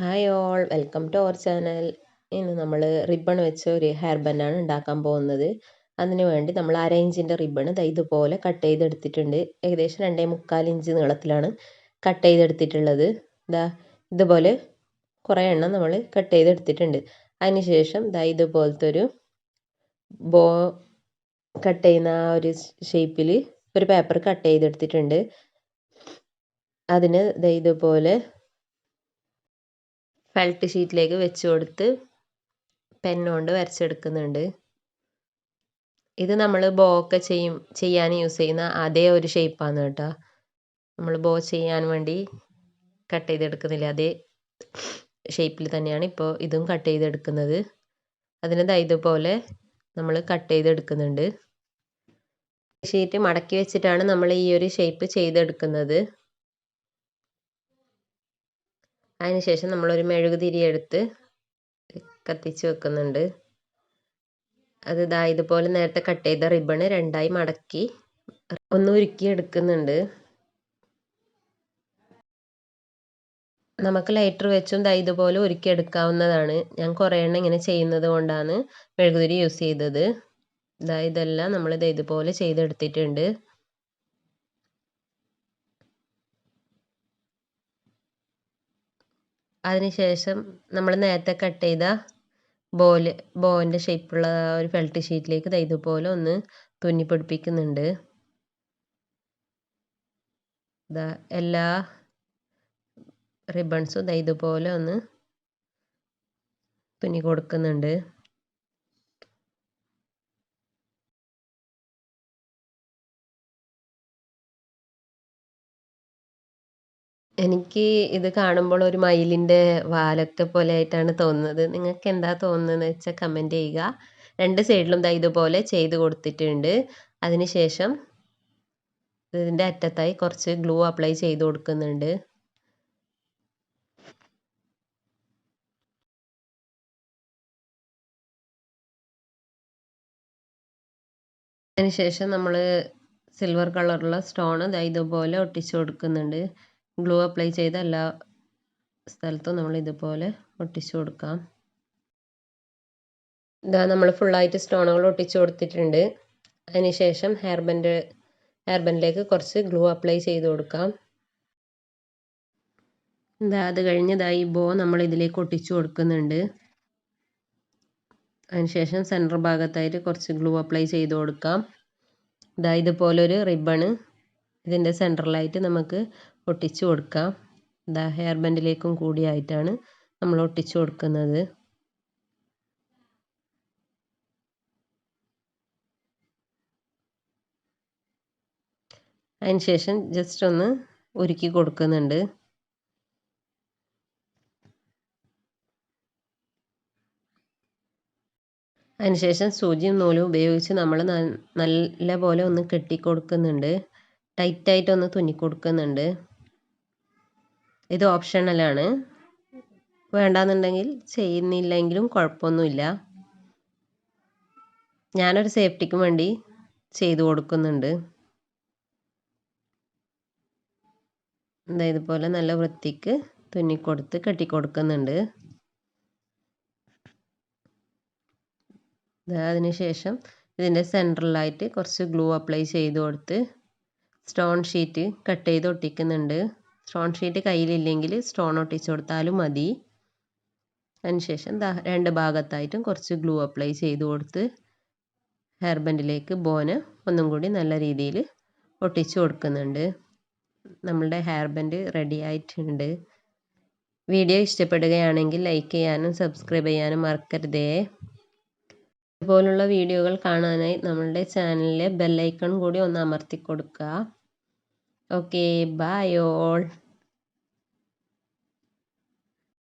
Hi all welcome to our channel ഇന്ന് നമ്മൾ ribbon വെച്ച ഒരു ഹെയർ ബാൻഡാണ് ഉണ്ടാക്കാൻ പോകുന്നത്. അതിന് വേണ്ടി നമ്മൾ അര ഇഞ്ചിന്റെ റിബൺ ഇതുപോലെ കട്ട് ചെയ്തെടുത്തിട്ടുണ്ട്. ഏകദേശം രണ്ടേ മുക്കാൽ ഇഞ്ച് നീളത്തിലാണ് കട്ട് ചെയ്തെടുത്തിട്ടുള്ളത്. ഇതാ ഇതുപോലെ കുറേ എണ്ണം നമ്മൾ കട്ട് ചെയ്തെടുത്തിട്ടുണ്ട്. അതിന് ശേഷം ഇതാ ഇതുപോലത്തെ ഒരു ബോ കട്ട് ചെയ്യുന്ന ആ ഒരു ഷേപ്പിൽ ഒരു പേപ്പർ കട്ട് ചെയ്തെടുത്തിട്ടുണ്ട്. അതിന് ഇതുപോലെ ഫെൽറ്റ് ഷീറ്റിലേക്ക് വെച്ച് കൊടുത്ത് പെന്നുകൊണ്ട് വരച്ചെടുക്കുന്നുണ്ട്. ഇത് നമ്മൾ ബോ ഒക്കെ ചെയ്യും ചെയ്യാൻ യൂസ് ചെയ്യുന്ന അതേ ഒരു ഷേപ്പാണ് കേട്ടോ. നമ്മൾ ബോ ചെയ്യാൻ വേണ്ടി കട്ട് ചെയ്തെടുക്കുന്നില്ല. അതേ ഷേപ്പിൽ തന്നെയാണ് ഇപ്പോൾ ഇതും കട്ട് ചെയ്തെടുക്കുന്നത്. അതിന് ഇതുപോലെ നമ്മൾ കട്ട് ചെയ്തെടുക്കുന്നുണ്ട്. ഷീറ്റ് മടക്കി വെച്ചിട്ടാണ് നമ്മൾ ഈ ഒരു ഷേപ്പ് ചെയ്തെടുക്കുന്നത്. അതിനുശേഷം നമ്മളൊരു മെഴുകുതിരി എടുത്ത് കത്തിച്ച് വെക്കുന്നുണ്ട്. അത് ഇതാ ഇതുപോലെ നേരത്തെ കട്ട് ചെയ്ത റിബണ് രണ്ടായി മടക്കി ഒന്ന് ഉരുക്കി എടുക്കുന്നുണ്ട്. നമുക്ക് ലൈറ്റർ വെച്ചും ദാ ഇതുപോലെ ഉരുക്കി എടുക്കാവുന്നതാണ്. ഞാൻ കുറേ എണ്ണം ഇങ്ങനെ ചെയ്യുന്നത് കൊണ്ടാണ് മെഴുകുതിരി യൂസ് ചെയ്തത്. ദാ ഇതെല്ലാം നമ്മൾ ഇതുപോലെ ചെയ്തെടുത്തിട്ടുണ്ട്. അതിനുശേഷം നമ്മൾ നേരത്തെ കട്ട് ചെയ്ത ബോൽ ബോന്റെ ഷേപ്പുള്ള ഒരു ഫെൽറ്റ് ഷീറ്റിലേക്ക് ദാ ഇതുപോലെ ഒന്ന് തുന്നി പിടിപ്പിക്കുന്നുണ്ട്. ദാ എല്ലാ റിബൺസും ദാ ഇതുപോലെ ഒന്ന് തുന്നി കൊടുക്കുന്നുണ്ട്. എനിക്ക് ഇത് കാണുമ്പോൾ ഒരു മയിലിന്റെ വാലൊക്കെ പോലെ ആയിട്ടാണ് തോന്നുന്നത്. നിങ്ങൾക്ക് എന്താ തോന്നുന്നതെന്ന് വെച്ചാൽ കമന്റ് ചെയ്യുക. രണ്ട് സൈഡിലും ദാ ഇതുപോലെ ചെയ്ത് കൊടുത്തിട്ടുണ്ട്. അതിനുശേഷം ഇതിന്റെ അറ്റത്തായി കുറച്ച് ഗ്ലൂ അപ്ലൈ ചെയ്ത് കൊടുക്കുന്നുണ്ട്. അതിനുശേഷം നമ്മൾ സിൽവർ കളറുള്ള സ്റ്റോൺ ഇതുപോലെ ഒട്ടിച്ചു കൊടുക്കുന്നുണ്ട്. ഗ്ലൂ അപ്ലൈ ചെയ്ത എല്ലാ സ്ഥലത്തും നമ്മൾ ഇതുപോലെ ഒട്ടിച്ചു കൊടുക്കാം. ഇതാ നമ്മൾ ഫുള്ളായിട്ട് സ്റ്റോണുകൾ ഒട്ടിച്ചു കൊടുത്തിട്ടുണ്ട്. അതിനുശേഷം ഹെയർ ബൻഡ് ഹെയർ കുറച്ച് ഗ്ലൂ അപ്ലൈ ചെയ്ത് കൊടുക്കാം. ഇതാ അത് കഴിഞ്ഞതായി ബോ നമ്മൾ ഇതിലേക്ക് ഒട്ടിച്ചു കൊടുക്കുന്നുണ്ട്. അതിനുശേഷം സെന്റർ ഭാഗത്തായിട്ട് കുറച്ച് ഗ്ലൂ അപ്ലൈ ചെയ്ത് കൊടുക്കാം. ഇതാ ഇതുപോലൊരു റിബണ് ഇതിന്റെ സെന്ററിലായിട്ട് നമുക്ക് ഒട്ടിച്ചു കൊടുക്കാം. ദാ ഹെയർ ബാൻഡിലേക്കും കൂടിയായിട്ടാണ് നമ്മൾ ഒട്ടിച്ചു കൊടുക്കുന്നത്. അതിനുശേഷം ജസ്റ്റ് ഒന്ന് ഉരുക്കി കൊടുക്കുന്നുണ്ട്. അതിനുശേഷം സൂചിയും നൂലും ഉപയോഗിച്ച് നമ്മൾ നല്ല പോലെ ഒന്ന് കെട്ടി കൊടുക്കുന്നുണ്ട് തുന്നിക്കൊടുക്കുന്നുണ്ട്. ഇത് ഓപ്ഷണലാണ്. വേണ്ടാന്നുണ്ടെങ്കിൽ ചെയ്യുന്നില്ലെങ്കിലും കുഴപ്പമൊന്നുമില്ല. ഞാനൊരു സേഫ്റ്റിക്ക് വേണ്ടി ചെയ്തു കൊടുക്കുന്നുണ്ട്. എന്താ ഇതുപോലെ നല്ല വൃത്തിക്ക് തുന്നിക്കൊടുത്ത് കെട്ടിക്കൊടുക്കുന്നുണ്ട്. അതിനുശേഷം ഇതിന്റെ സെന്ററിലായിട്ട് കുറച്ച് ഗ്ലൂ അപ്ലൈ ചെയ്ത് കൊടുത്ത് സ്റ്റോൺ ഷീറ്റ് കട്ട് ചെയ്ത് ഒട്ടിക്കുന്നുണ്ട്. സ്റ്റോൺ ഷീറ്റ് കയ്യിലില്ലെങ്കിൽ സ്റ്റോൺ ഒട്ടിച്ചു കൊടുത്താലും മതി. അതിനുശേഷം രണ്ട് ഭാഗത്തായിട്ടും കുറച്ച് ഗ്ലൂ അപ്ലൈ ചെയ്ത് കൊടുത്ത് ഹെയർ ബൻഡിലേക്ക് ബോന് ഒന്നും കൂടി നല്ല രീതിയിൽ ഒട്ടിച്ചു കൊടുക്കുന്നുണ്ട്. നമ്മളുടെ ഹെയർ ബൻഡ് റെഡി ആയിട്ടുണ്ട്. വീഡിയോ ഇഷ്ടപ്പെടുകയാണെങ്കിൽ ലൈക്ക് ചെയ്യാനും സബ്സ്ക്രൈബ് ചെയ്യാനും മറക്കരുതേ. ഇതുപോലുള്ള വീഡിയോകൾ കാണാനായി നമ്മളുടെ ചാനലിലെ ബെല്ലൈക്കൺ കൂടി ഒന്ന് അമർത്തി കൊടുക്കുക. Okay bye all.